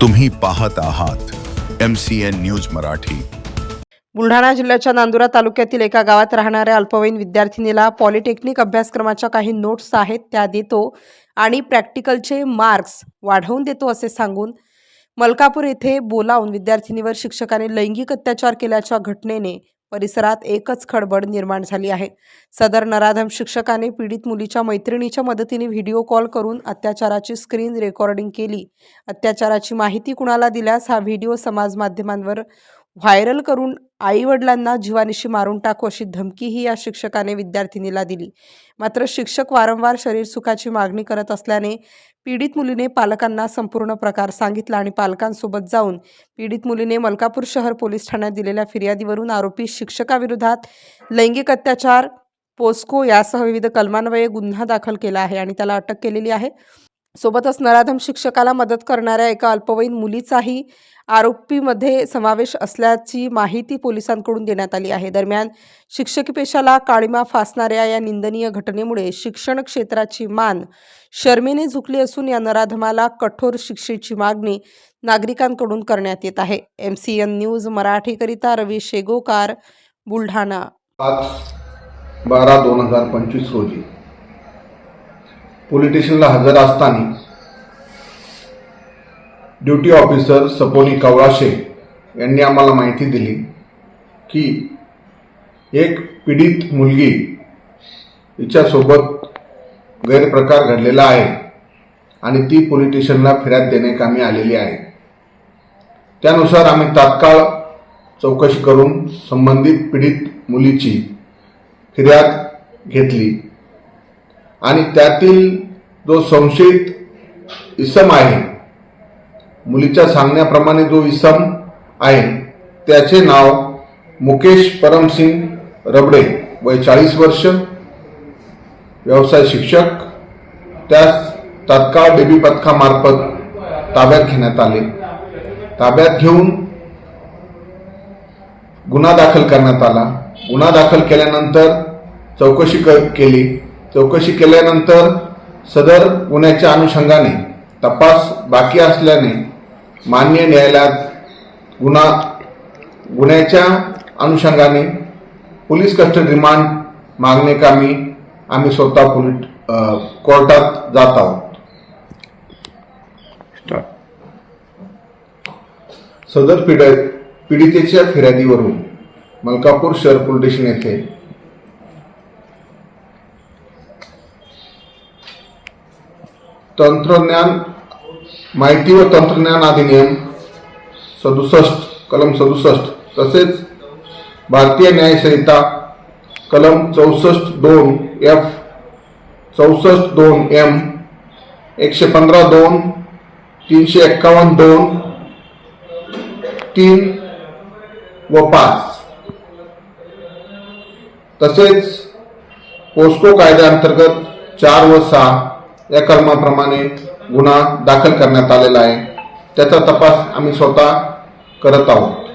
तुम्ही पाहत आहात M C N news Marathi. Buldhana जिल्ह्याच्या नांदुरा तालुक्यातील एका गावात राहणाऱ्या अल्पवयीन विद्यार्थिनीला पॉलिटेक्निक अभ्यासक्रमाच्या काही नोट्स आहेत त्या देतो आणि प्रॅक्टिकलचे मार्क्स वाढवून देतो असे सांगून मलकापूर येथे बोलावून विद्यार्थिनीवर शिक्षकाने लैंगिक अत्याचार केल्याच्या घटनेने परिसरात एकच खडबड निर्माण झाली आहे. सदर नराधम शिक्षकाने पीडित मुलीच्या मैत्रिणीच्या मदतीने व्हिडिओ कॉल करून अत्याचाराची स्क्रीन रेकॉर्डिंग केली. अत्याचाराची माहिती कुणाला दिल्यास हा व्हिडिओ समाज माध्यमांवर व्हायरल करून आईवडिलांना जीवानिशी मारून टाकू अशी धमकीही या शिक्षकाने विद्यार्थिनीला दिली. मात्र शिक्षक वारंवार शरीर सुखाची मागणी करत असल्याने पीडित मुलीने पालकांना संपूर्ण प्रकार सांगितला आणि पालकांसोबत जाऊन पीडित मुलीने मलकापूर शहर पोलीस ठाण्यात दिलेल्या फिर्यादीवरून आरोपी शिक्षकाविरोधात लैंगिक अत्याचार पोस्को यासह विविध कलमान्वये गुन्हा दाखल केला आहे आणि त्याला अटक केलेली आहे. सोबतच नराधम शिक्षकाला मदत करणाऱ्या एका अल्पवयीन मुलीचाही आरोपीमध्ये समावेश असल्याची माहिती पोलिसांकडून देण्यात आली आहे. दरम्यान शिक्षकी पेशाला काळीमा फासणाऱ्या या निंदनीय घटनेमुळे शिक्षण क्षेत्राची मान शर्मेने झुकली असून या नराधमाला कठोर शिक्षेची मागणी नागरिकांकडून करण्यात येत आहे. एम सी एन न्यूज मराठीकरिता रवी शेगोकार बुलढाणा. पाच बारा दोन हजार पंचवीस रोजी पोलीस स्टेशनला हजर असताना ड्युटी ऑफिसर सपोनी कवळाशे यांनी आम्हाला माहिती दिली की एक पीडित मुलगी हिच्यासोबत गैरप्रकार घडलेला आहे आणि ती पोलीस स्टेशनला फिर्याद देण्याकामी आलेली आहे. त्यानुसार आम्ही तात्काळ चौकशी करून संबंधित पीडित मुलीची फिर्याद घेतली. आणि त्यातील जो संशयित इसम आहे मुलीच्या सांगण्याप्रमाणे जो इसम आहे त्याचे नाव मुकेश परमसिंग रबडे वय चाळीस वर्ष व्यवसाय शिक्षक. त्यास तात्काळ डेबी पथकामार्फत ताब्यात घेण्यात आले. ताब्यात घेऊन गुन्हा दाखल करण्यात आला. गुन्हा दाखल केल्यानंतर चौकशी क केली. चौकशी केल्यानंतर सदर गुन्ह्याच्या अनुषंगाने तपास बाकी असल्याने मान्य न्यायालयात गुन्हा गुन्ह्याच्या अनुषंगाने पोलीस कस्टडी रिमांड मागणेकामी आम्ही स्वतः पोलीस कोर्टात जात आहोत. सदर पीड पीडितेच्या फिर्यादीवरून मलकापूर शहर पोलीस स्टेशन येथे तंत्रज्ञान माहिती व तंत्रज्ञान अधिनियम सदुसष्ट कलम सदुसष्ट तसेच भारतीय न्यायसंहिता कलम चौसष्ट दोन एफ चौसष्ट दोन एम एकशे पंधरा दोन तीनशे एक्कावन्न दोन तीन व पाच. तसेच पोस्को कायद्याअंतर्गत चार व सहा या कलमाप्रमाणे गुन्हा दाखल करण्यात आलेला आहे. त्याचा तपास आम्ही स्वतः करत आहोत.